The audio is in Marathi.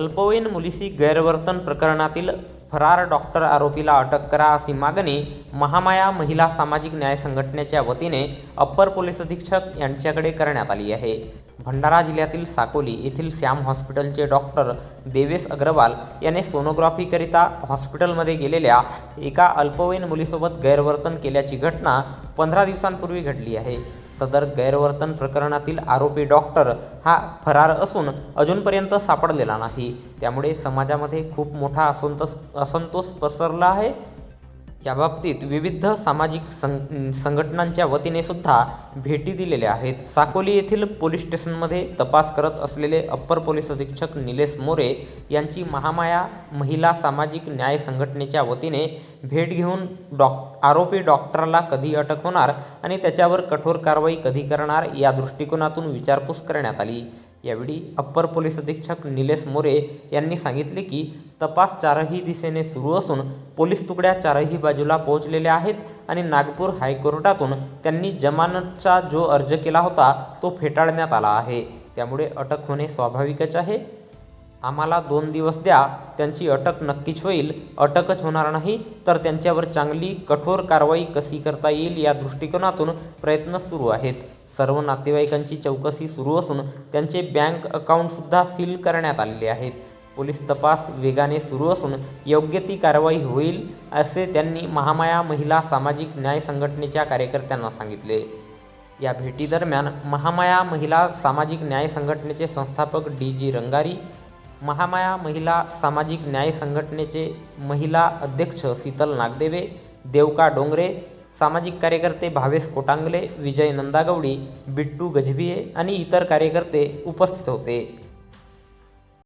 अल्पवयीन मुलीशी गैरवर्तन प्रकरणातील फरार डॉक्टर आरोपीला अटक करा अशी मागणी महामाया महिला सामाजिक न्याय संघटनेच्या वतीने अप्पर पोलीस अधीक्षक यांच्याकडे करण्यात आली आहे. भंडारा जिल्ह्यातील साकोली येथील श्याम हॉस्पिटलचे डॉक्टर देवेश अग्रवाल याने सोनोग्राफीकरिता हॉस्पिटलमध्ये गेलेल्या एका अल्पवयीन मुलीसोबत गैरवर्तन केल्याची घटना पंधरा दिवसांपूर्वी घडली आहे. सदर गैरवर्तन प्रकरणातील आरोपी डॉक्टर हा फरार असून अजूनपर्यंत सापडलेला नाही. त्यामुळे समाजामध्ये खूप मोठा असंतोष असंतोष पसरला आहे. याबाबतीत विविध सामाजिक सं संघटनांच्या वतीने सुद्धा भेटी दिलेल्या आहेत. साकोली येथील पोलीस स्टेशनमध्ये तपास करत असलेले अप्पर पोलीस अधीक्षक निलेश मोरे यांची महामाया महिला सामाजिक न्याय संघटनेच्या वतीने भेट घेऊन डॉक आरोपी डॉक्टरला कधी अटक होणार आणि त्याच्यावर कठोर कारवाई कधी करणार या दृष्टिकोनातून विचारपूस करण्यात आली. यावेळी अप्पर पोलीस अधीक्षक निलेश मोरे यांनी सांगितले की तपास चारही दिशेने सुरू असून पोलीस तुकड्या चारही बाजूला पोहोचलेल्या आहेत आणि नागपूर हायकोर्टातून त्यांनी जमानतचा जो अर्ज केला होता तो फेटाळण्यात आला आहे. त्यामुळे अटक होणे स्वाभाविकच आहे. आम्हाला दोन दिवस द्या त्यांची अटक नक्कीच होईल. अटकच होणार नाही तर त्यांच्यावर चांगली कठोर कारवाई कशी करता येईल या दृष्टिकोनातून प्रयत्न सुरू आहेत. सर्व नातेवाईकांची चौकशी सुरू असून त्यांचे बँक अकाउंटसुद्धा सील करण्यात आलेले आहेत. पोलीस तपास वेगाने सुरू असून योग्य ती कारवाई होईल असे त्यांनी महामाया महिला सामाजिक न्याय संघटनेच्या कार्यकर्त्यांना सांगितले. या भेटीदरम्यान महामाया महिला सामाजिक न्याय संघटनेचे संस्थापक डी जी रंगारी महामाया महिला सामाजिक न्याय संघटनेचे महिला अध्यक्ष शीतल नागदेवे देवका डोंगरे सामाजिक कार्यकर्ते भावेश कोटांगले विजय नंदागवडी बिट्टू गजभिये आणि इतर कार्यकर्ते उपस्थित होते.